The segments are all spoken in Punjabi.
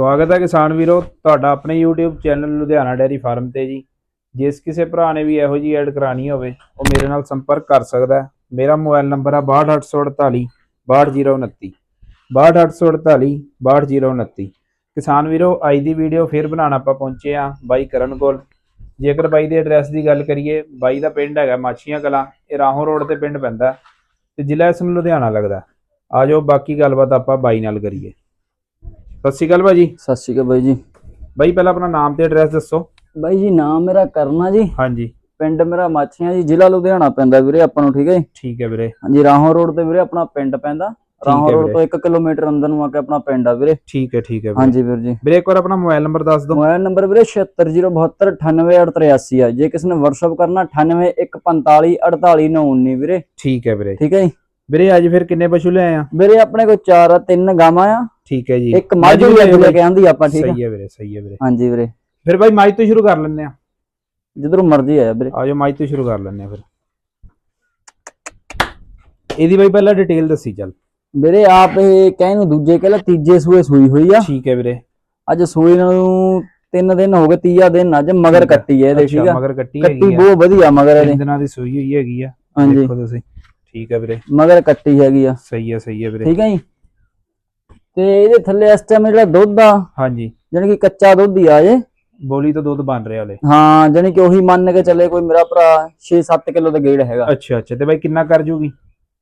ਸਵਾਗਤ ਹੈ ਕਿਸਾਨ ਵੀਰੋ, ਤੁਹਾਡਾ ਆਪਣੇ YouTube channel Ludhiana dairy farm ਤੇ ਜੀ। ਜਿਸ ਕਿਸੇ ਭਰਾ ਨੇ ਵੀ ਇਹੋ ਜੀ ਐਡ ਕਰਾਣੀ ਹੋਵੇ, ਉਹ ਮੇਰੇ ਨਾਲ ਸੰਪਰਕ ਕਰ ਸਕਦਾ ਹੈ। ਮੇਰਾ ਮੋਬਾਈਲ ਨੰਬਰ ਹੈ 62848 62029 62848 62029 ਕਿਸਾਨ ਵੀਰੋ, ਅੱਜ ਦੀ ਵੀਡੀਓ ਫੇਰ ਬਣਾਉਣ ਆਪਾਂ ਪਹੁੰਚੇ ਆ ਬਾਈ ਕਰਨ ਕੋਲ। ਜੇਕਰ ਬਾਈ ਦੇ ਐਡਰੈਸ ਦੀ ਗੱਲ ਕਰੀਏ, ਬਾਈ ਦਾ ਪਿੰਡ ਹੈਗਾ ਮਾਛੀਆਂ ਕਲਾਂ, ਇਹ ਰਾਹੋਂ ਰੋਡ ਤੇ ਪਿੰਡ ਪੈਂਦਾ ਤੇ ਜ਼ਿਲ੍ਹਾ ਇਸ ਨੂੰ ਲੁਧਿਆਣਾ ਲੱਗਦਾ ਆ ਜਾਓ, ਬਾਕੀ ਗੱਲਬਾਤ ਆਪਾਂ ਬਾਈ ਨਾਲ ਕਰੀਏ। ਸਤਿ ਸ਼੍ਰੀ ਅਕਾਲ ਭਾਜੀ। ਸਤਿ ਸ਼੍ਰੀ ਅਕਾਲ ਬਾਈ ਜੀ। ਬਾਈ ਪਹਿਲਾਂ ਆਪਣਾ ਨਾਮ ਤੇ ਐਡਰੈਸ ਦੱਸੋ। ਬਾਈ ਜੀ ਨਾਮ ਮੇਰਾ ਕਰਨਾ ਜੀ। ਹਾਂਜੀ। ਪਿੰਡ ਮੇਰਾ ਮਾਛੀਆਂ ਜੀ ਜ਼ਿਲ੍ਹਾ ਲੁਧਿਆਣਾ ਪੈਂਦਾ ਵੀਰੇ ਆਪਾਂ ਨੂੰ ਠੀਕ ਹੈ ਜੀ? ਠੀਕ ਹੈ ਵੀਰੇ। ਹਾਂਜੀ ਰਾਹੋਂ ਰੋਡ ਤੇ ਵੀਰੇ ਆਪਣਾ ਪਿੰਡ ਪੈਂਦਾ। ਰਾਹੋਂ ਰੋਡ। ਤੋਂ 1 ਕਿਲੋਮੀਟਰ ਅੰਦਰ ਨੂੰ ਆ ਕੇ ਆਪਣਾ ਪਿੰਡ ਆ ਵੀਰੇ। ਠੀਕ ਹੈ ਠੀਕ ਹੈ ਹਾਂਜੀ ਵੀਰ ਜੀ। ਵੀਰੇ ਇੱਕ ਵਾਰ ਆਪਣਾ ਮੋਬਾਈਲ ਨੰਬਰ ਦੱਸ ਦਿਓ। ਮੋਬਾਈਲ ਨੰਬਰ ਵੀਰੇ 7607288883 ਆ। ਜੇ ਕਿਸੇ ਨੇ WhatsApp ਕਰਨਾ 9815488919 ਵੀਰੇ। ਠੀਕ ਹੈ ਵੀਰੇ। ਠੀਕ ਹੈ ਜੀ? ਵੀਰੇ ਅੱਜ ਫਿਰ ਕਿੰਨੇ ਪਸ਼ੂ ਲੈ ਆਏ ਆ? ਵੀਰੇ ਆਪਣੇ ਕੋਲ ਚਾਰ ਆ ਤਿੰਨ ਗਾਵਾਂ ਆ। ਠੀਕ ਹੈ ਜੀ। ਇੱਕ ਮੱਝ ਵੀ ਲੈ ਕੇ ਆਂਦੀ ਆਪਾਂ ਠੀਕ ਹੈ ਸਹੀ ਹੈ ਵੀਰੇ ਸਹੀ ਹੈ ਵੀਰੇ। ਹਾਂਜੀ ਵੀਰੇ। ਫਿਰ ਬਾਈ ਮਾਈ ਤੋਂ ਸ਼ੁਰੂ ਕਰ ਲੈਂਦੇ ਆ। ਜਿੱਧਰੋਂ ਮਰਜ਼ੀ ਆਇਆ ਵੀਰੇ। ਆਜੋ ਮਾਈ ਤੋਂ ਸ਼ੁਰੂ ਕਰ ਲੈਂਦੇ ਆ ਫਿਰ। ਇਹਦੀ ਬਾਈ ਪਹਿਲਾਂ ਡਿਟੇਲ ਦੱਸੀ ਚੱਲ। ਵੀਰੇ ਆਪ ਇਹ ਕਹਿ ਨੂੰ ਦੂਜੇ ਕਹਿ ਲਾ ਤੀਜੇ ਸੂਏ ਸੂਈ ਹੋਈ ਆ। ਠੀਕ ਹੈ ਵੀਰੇ। ਅੱਜ ਸੂਈ ਨੂੰ ਤਿੰਨ ਦਿਨ ਹੋ ਗਏ ਤੀਆ ਦਿਨ ਅੱਜ ਮਗਰ। ਕੱਟੀ ਹੈ ਇਹਦੇ ਠੀਕ ਅੱਛਾ ਆ? ਮਗਰ ਕੱਟੀ ਕੱਟੀ ਹੈਗੀ ਆ। ਬਹੁਤ ਵਧੀਆ ਮਗਰ ਇਹਦੇ। ਦਿਨਾਂ ਦੀ ਸੂਈ ਹੋਈ ਹੈਗੀ ਆ। ਹਾਂਜੀ। ਦੇਖੋ ਤੁਸੀਂ। ਠੀਕ ਹੈ ਵੀਰੇ। ਮਗਰ ਕੱਟੀ ਹੈਗੀ ਆ। ਸਹੀ ਹੈ ਸਹੀ ਹੈ ਵੀਰੇ। ਠੀਕ ਹੈ ਜੀ? ਤੇ ਇਹਦੇ ਥੱਲੇ ਇਸ ਟਾਈਮ ਜਿਹੜਾ ਦੁੱਧ ਆ ਹਾਂਜੀ। ਜਾਣੀ ਕਿ ਕੱਚਾ ਦੁੱਧ ਹੀ ਆ ਜੇ ਬੋਲੀ ਤੋਂ ਦੁੱਧ ਬਣ ਰਿਹਾ ਹਲੇ। ਹਾਂ ਜਾਣੀ ਕਿ ਉਹੀ ਮੰਨ ਕੇ ਚੱਲੇ ਕੋਈ ਮੇਰਾ ਭਰਾ 6-7 ਕਿਲੋ ਦਾ ਗੇੜ ਹੈਗਾ। ਅੱਛਾ ਅੱਛਾ। ਤੇ ਬਾਈ ਕਿੰਨਾ ਕਰ ਜੂਗੀ?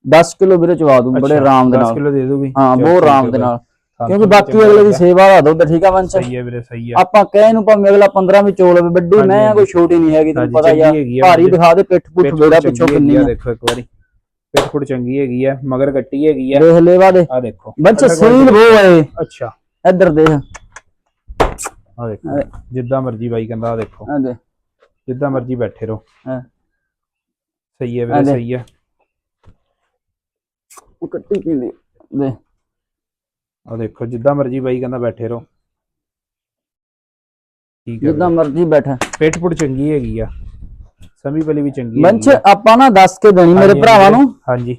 10 ਕਿਲੋ ਵੀਰੇ ਚਵਾ ਦੂੰ ਬੜੇ ਆਰਾਮ ਦੇ 10 ਨਾਲ। ਕਿਲੋ ਦੇ ਦੂਗੀ। ਹਾਂ ਬਹੁਤ ਆਰਾਮ ਦੇ। ਨਾਲ। ਕਿਉਂਕਿ ਬਾਕੀ ਅਗਲੇ ਦੀ। ਸੇਵਾ ਦਾ ਦੁੱਧ ਠੀਕ ਆ ਵੰਸ਼ ਸਹੀ ਹੈ ਵੀਰੇ ਸਹੀ ਹੈ ਆਪਾਂ ਕਹੇ ਨੂੰ ਭਾਵੇਂ ਅਗਲਾ 15 ਵੀ ਚੋਲ ਹੋਵੇ ਵੱਡੀ ਮੈਂ ਆ, ਕੋਈ। ਛੋਟੀ ਨਹੀਂ ਹੈਗੀ ਤੈਨੂੰ ਹਾਂਜੀ, ਪਤਾ ਯਾਰ ਭਾਰੀ। ਦਿਖਾ ਦੇ ਪਿੱਠ ਪੁੱਠ ਵੇੜਾ ਪਿੱਛੋਂ ਕਿੰਨੀ ਆ। ਦੇਖੋ ਇੱਕ ਵਾਰੀ। ਪਿੱਠ ਪੁੱਠ ਚੰਗੀ ਹੈਗੀ ਆ ਮਗਰ ਕੱਟੀ ਹੈਗੀ ਆ। ਦੇਖ ਲੇਵਾ ਦੇ ਆ ਦੇਖੋ। ਬੰਚ ਸੀਲ ਬੋ ਏ ਅੱਛਾ। ਇੱਧਰ ਦੇਖ। ਆ ਦੇਖੋ ਜਿੱਦਾਂ ਮਰਜ਼ੀ ਬਾਈ ਕਹਿੰਦਾ ਆ ਦੇਖੋ। ਦੇ ਜਿੱਦਾਂ ਮਰਜ਼ੀ ਬੈਠੇ ਰਹੋ। ਹਾਂ। ਸਹੀ ਹੈ ਵੀਰੇ। ਸਹੀ ਹੈ। ਉਹ ਕੱਟੀ ਕੀ ਦੇ? ਦੇ ਆ ਦੇਖੋ ਜਿੱਦਾਂ ਮਰਜ਼ੀ ਬਾਈ ਕਹਿੰਦਾ ਬੈਠੇ ਰਹੋ। ਠੀਕ ਹੈ ਜਿੱਦਾਂ ਮਰਜ਼ੀ ਬੈਠਾ। ਪਿੱਠ ਪੁੱਠ ਚੰਗੀ ਹੈਗੀ ਆ। ਸਮੀ ਪਲੀ ਵੀ ਚੰਗੀ ਹੈਗੀ ਆ। ਆਪਾਂ ਨਾ ਦੱਸ ਕੇ ਦੇਣੀ ਮੇਰੇ ਹਾਂਜੀ, ਭਰਾਵਾਂ ਨੂੰ। ਹਾਂਜੀ।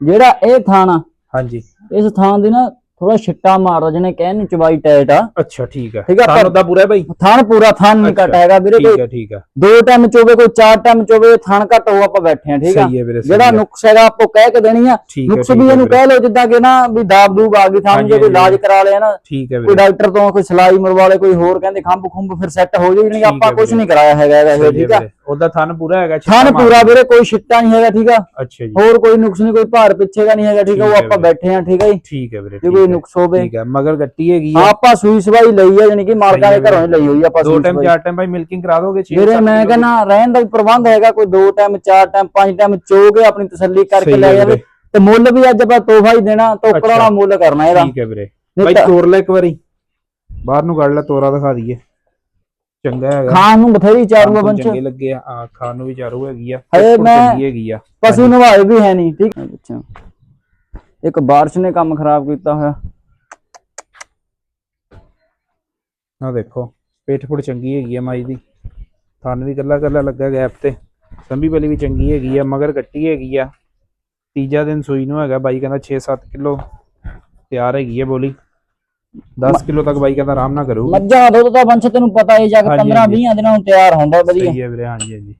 ਜਿਹੜਾ ਇਹ ਥਾਣ ਹਾਂਜੀ। ਇਸ ਥਾਂ ਦੀ ਨਾ ਥੋੜਾ ਛਿੱਟਾ ਮਾਰਦਾ ਜਿਹਨੇ ਕਹਿਣ ਨੂੰ ਚਵਾਈ ਟਾਈਟ ਆ। ਅੱਛਾ ਠੀਕ ਹੈ ਠੀਕ ਆ, ਪਰ- ਦਾ ਪੂਰਾ ਹੈ ਬਾਈ? ਥਾਣ ਪੂਰਾ ਥਾਣ ਨਹੀਂ ਅੱਛਾ, ਘਟ ਹੈਗਾ ਵੀਰੇ ਠੀਕ ਕੋਈ ਹੈ ਠੀਕ ਹੈ ਦੋ ਟਾਈਮ ਚੋਵੇ ਕੋਈ ਚਾਰ ਟਾਈਮ ਚੋਵੇ ਥਾਣ ਘਟ ਹੋ ਆਪਾਂ ਬੈਠੇ ਆ ਠੀਕ ਆ। ਸਹੀ ਹੈ ਵੀਰੇ ਸਹੀ ਜਿਹੜਾ ਹੈ। ਨੁਕਸ ਹੈਗਾ ਆਪੋ ਕਹਿ ਕੇ ਦੇਣੀ ਆ। ਠੀਕ ਹੈ ਨੁਕਸ ਠੀਕ ਵੀ ਹੈ ਇਹਨੂੰ ਕਹਿ ਲਓ ਜਿੱਦਾਂ ਕਿ ਨਾ ਵੀ ਦਾਬ ਦੂਬ ਆ ਗਈ ਥਾਂ ਹਾਂਜੀ, ਜੇ ਕੋਈ ਇਲਾਜ। ਕਰਾ ਲਿਆ ਨਾ ਠੀਕ ਹੈ ਕੋਈ ਵੀਰੇ। ਡਾਕਟਰ ਤੋਂ ਕੋਈ ਸਲਾਈ ਮਰਵਾ ਲੇ ਕੋਈ ਹੋਰ ਕਹਿੰਦੇ ਖੰਭ ਖੁੰਭ ਫਿਰ ਸੈੱਟ ਹੋ ਜਾਊ ਜਾਣੀ ਠੀਕ ਆਪਾਂ ਹੈ ਕੁਝ ਵੀਰੇ। ਨਹੀਂ ਕਰਾਇਆ ਹੈਗਾ ਇਹਦਾ ਇਹ, ਸਹੀ ਹੈ ਠੀਕ ਆ। ਵੀਰੇ। ਉਹਦਾ ਥਨ ਪੂਰਾ ਹੈਗਾ ਥਾਣ ਛਿੱਟਾ ਪੂਰਾ ਵੀਰੇ ਕੋਈ ਛਿੱਟਾ ਨਹੀਂ ਹੈਗਾ ਠੀਕ ਆ? ਅੱਛਾ ਜੀ। ਹੋਰ ਕੋਈ ਨੁਕਸ ਨਹੀਂ ਕੋਈ ਭਾਰ ਪਿੱਛੇ ਦਾ ਨਹੀਂ ਹੈਗਾ ਠੀਕ ਆ? ਉਹ ਆਪਾਂ। ਬੈਠੇ ਆ ਠੀਕ ਆ ਜੀ? ਠੀਕ ਹੈ ਵੀਰੇ ਜੇ ਕੋਈ ਨੁਕਸ ਹੋਵੇ। ਠੀਕ ਹੈ ਮਗਰ ਗੱਟੀ ਹੈਗੀ ਆ। ਆਪਾਂ ਸੂਈ ਸਵਾਈ ਲਈ ਆ ਜਾਨੀ ਕਿ ਮਾਲਕਾਂ ਦੇ ਘਰੋਂ ਹੀ ਲਈ ਹੋਈ ਆਪਾਂ ਦੋ ਟਾਈਮ। ਚਾਰ ਟਾਈਮ ਬਾਈ ਮਿਲਕਿੰਗ ਕਰਾ ਦੋਗੇ 6 ਵੀਰੇ ਮੈਂ ਕਹਿੰਦਾ ਰਹਿਣ ਦਾ ਵੀ ਪ੍ਰਬੰਧ ਹੈਗਾ ਕੋਈ ਦੋ ਟਾਈਮ ਚਾਰ ਟਾਈਮ ਪੰਜ ਟਾਈਮ ਚੋ ਕੇ ਆਪਣੀ ਤਸੱਲੀ ਕਰਕੇ ਲੈ ਜਾਵੇ। ਤੇ ਮੁੱਲ ਵੀ ਅੱਜ ਆਪਾਂ ਤੋਹਫਾ ਹੀ ਦੇਣਾ ਅੱਛਾ। ਵਾਲਾ ਮੁੱਲ ਕਰਨਾ ਇਹਦਾ। ਠੀਕ ਹੈ ਵੀਰੇ। ਤਾਂ ਤੋਰ ਲੈ ਇੱਕ ਵਾਰੀ। ਬਾਹਰ ਨੂੰ ਕੱਢ ਲੈ ਤੋਰਾ ਦਿਖਾ ਦਈਏ। ਚੰਗਾ ਹੈਗਾ। ਖਾਣ ਨੂੰ ਬਥੇਰੀ ਚਾਰੂ ਆ ਬੰਚ। ਚੰਗੇ ਲੱਗੇ ਆ। ਆ ਖਾਣ ਨੂੰ ਵੀ ਚਾਰੂ ਹੈਗੀ ਆ ਬਿਲਕੁਲ ਮੈਂ- ਚੰਗੀ ਹੈਗੀ ਆ। ਪਸ਼ੂ ਨਵਾਏ ਵੀ ਹੈ ਨਹੀਂ ਠੀਕ ਅੱਛਾ। ਇੱਕ ਬਾਰਿਸ਼ ਨੇ ਕੰਮ ਖਰਾਬ ਕੀਤਾ ਹੋਇਆ। ਆ ਦੇਖੋ ਪੇਟ ਫੁੱਟ ਚੰਗੀ ਹੈਗੀ ਆ ਮਾਈ ਦੀ। ਥਣ ਵੀ ਕੱਲਾ ਕੱਲਾ ਲੱਗਾ ਗੈਪ ਤੇ। ਸੰਭੀ ਬਲੀ ਵੀ ਚੰਗੀ ਹੈਗੀ ਆ ਮਗਰ ਕੱਟੀ ਹੈਗੀ ਆ। ਤੀਜਾ ਦਿਨ ਸੂਈ ਨੂੰ ਹੈਗਾ ਬਾਈ ਕਹਿੰਦਾ 6-7 ਕਿਲੋ ਤਿਆਰ ਹੈਗੀ ਆ ਬੋਲੀ। 10 ਕਿਲੋ ਤੱਕ ਬਾਈ ਕਹਿੰਦਾ ਆਰਾਮ ਨਾਲ ਕਰੂਗੀ। ਮੱਝਾਂ ਦਾ ਦੁੱਧ ਤਾਂ ਬੰਚ ਤੈਨੂੰ ਪਤਾ ਹੀ ਜਾ ਕੇ ਹਾਂਜੀ, 15 ਹਾਂਜੀ। 20 ਦਿਨਾਂ ਨੂੰ ਤਿਆਰ ਹੁੰਦਾ ਵਧੀਆ। ਸਹੀ ਹੈ ਵੀਰੇ ਹਾਂਜੀ ਹਾਂਜੀ।